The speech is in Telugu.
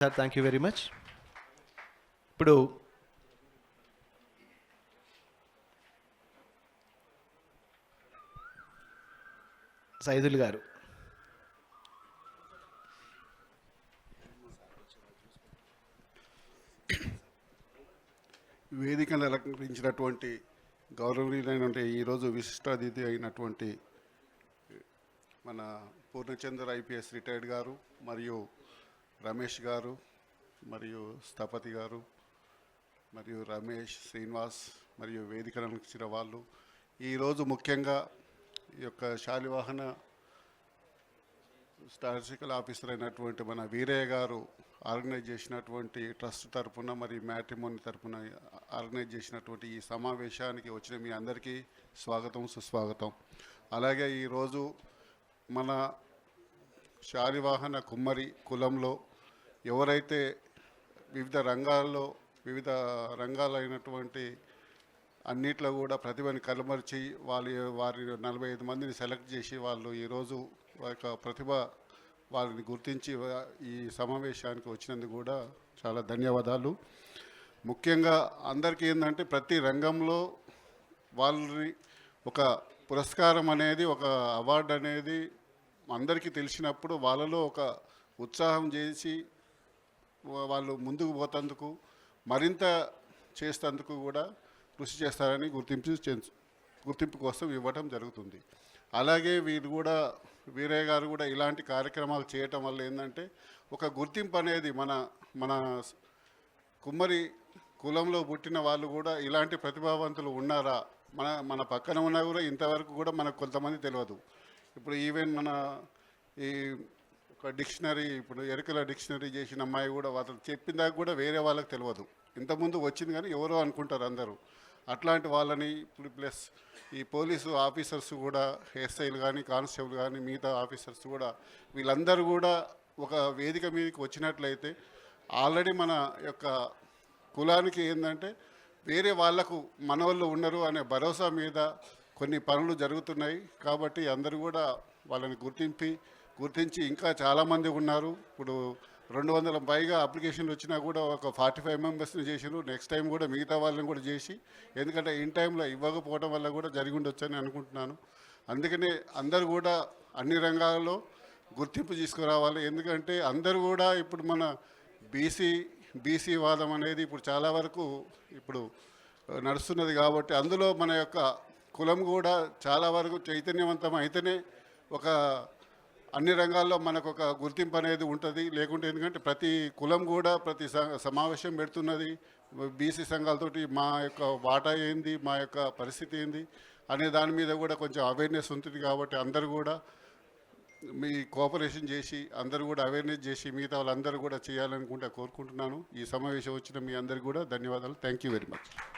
Sir thank you very much ఇప్పుడు సైదుల్ గారు. వేదికను అలంకరించినటువంటి గౌరవనీయులైన ఈరోజు విశిష్ట అతిథి అయినటువంటి మన పూర్ణచంద్ర ఐపీఎస్ రిటైర్డ్ గారు మరియు రమేష్ గారు మరియు స్థపతి గారు మరియు రమేష్ శ్రీనివాస్ మరియు వేదికలను ఇచ్చిన వాళ్ళు. ఈరోజు ముఖ్యంగా ఈ యొక్క శాలివాహన స్టాటిస్టికల్ ఆఫీసర్ అయినటువంటి మన వీరయ్య గారు ఆర్గనైజ్ చేసినటువంటి ట్రస్ట్ తరపున మరి మ్యాట్రిమోని తరపున ఆర్గనైజ్ చేసినటువంటి ఈ సమావేశానికి వచ్చిన మీ అందరికీ స్వాగతం సుస్వాగతం. అలాగే ఈరోజు మన శాలివాహన కుమ్మరి కులంలో ఎవరైతే వివిధ రంగాల్లో వివిధ రంగాలైనటువంటి అన్నిట్లో కూడా ప్రతిభని కలమర్చి వాళ్ళు వారి నలభై ఐదు మందిని సెలెక్ట్ చేసి వాళ్ళు ఈరోజు వారి యొక్క ప్రతిభ వారిని గుర్తించి ఈ సమావేశానికి వచ్చినందుకు కూడా చాలా ధన్యవాదాలు. ముఖ్యంగా అందరికీ ఏంటంటే ప్రతి రంగంలో వాళ్ళని ఒక పురస్కారం అనేది ఒక అవార్డు అనేది అందరికీ తెలిసినప్పుడు వాళ్ళలో ఒక ఉత్సాహం చేసి వాళ్ళు ముందుకు పోతందుకు మరింత చేసేందుకు కూడా కృషి చేస్తారని గుర్తింపు గుర్తింపు కోసం ఇవ్వటం జరుగుతుంది. అలాగే వీరు కూడా వీరయ్య గారు కూడా ఇలాంటి కార్యక్రమాలు చేయటం వల్ల ఏంటంటే ఒక గుర్తింపు అనేది మన మన కుమ్మరి కులంలో పుట్టిన వాళ్ళు కూడా ఇలాంటి ప్రతిభావంతులు ఉన్నారా? మన మన పక్కన ఉన్నా కూడా ఇంతవరకు కూడా మనకు కొంతమంది తెలియదు ఇప్పుడు ఈవెన్ మన ఈ ఒక డిక్షనరీ ఇప్పుడు ఎరుకల డిక్షనరీ చేసిన అమ్మాయి కూడా అతను చెప్పిన దాకా కూడా వేరే వాళ్ళకి తెలియదు. ఇంతకుముందు వచ్చింది కానీ ఎవరో అనుకుంటారు అందరూ. అట్లాంటి వాళ్ళని ఇప్పుడు ప్లస్ ఈ పోలీసు ఆఫీసర్స్ కూడా ఎస్ఐలు కానీ కానిస్టేబుల్ కానీ మిగతా ఆఫీసర్స్ కూడా వీళ్ళందరూ కూడా ఒక వేదిక మీదకి వచ్చినట్లయితే ఆల్రెడీ మన యొక్క కులానికి ఏంటంటే వేరే వాళ్ళకు మనవాళ్ళు ఉండరు అనే భరోసా మీద కొన్ని పనులు జరుగుతున్నాయి. కాబట్టి అందరూ కూడా వాళ్ళని గుర్తింపి గుర్తించి ఇంకా చాలామంది ఉన్నారు. ఇప్పుడు రెండు వందల పైగా అప్లికేషన్లు వచ్చినా కూడా ఒక ఫార్టీ ఫైవ్ మెంబర్స్ని చేసారు నెక్స్ట్ టైం కూడా మిగతా వాళ్ళని కూడా చేసి ఎందుకంటే ఇన్ టైంలో ఇవ్వకపోవడం వల్ల కూడా జరిగి ఉండొచ్చని అనుకుంటున్నాను. అందుకనే అందరూ కూడా అన్ని రంగాల్లో గుర్తింపు తీసుకురావాలి. ఎందుకంటే అందరూ కూడా ఇప్పుడు మన బీసీ బీసీ వాదం అనేది ఇప్పుడు చాలా వరకు ఇప్పుడు నడుస్తున్నది కాబట్టి అందులో మన యొక్క కులం కూడా చాలా వరకు చైతన్యవంతం అయితేనే ఒక అన్ని రంగాల్లో మనకు ఒక గుర్తింపు అనేది ఉంటుంది. లేకుంటే ఎందుకంటే ప్రతి కులం కూడా ప్రతి స- సమావేశం పెడుతున్నది. బీసీ సంఘాలతోటి మా యొక్క వాటా ఏంది మా యొక్క పరిస్థితి ఏంది అనే దాని మీద కూడా కొంచెం అవేర్నెస్ ఉంటుంది కాబట్టి అందరూ కూడా మీ కోఆపరేషన్ చేసి అందరూ కూడా అవేర్నెస్ చేసి మిగతా వాళ్ళందరూ కూడా చేయాలనుకుంటే కోరుకుంటున్నాను. ఈ సమావేశం వచ్చిన మీ అందరికీ కూడా ధన్యవాదాలు. Thank you very much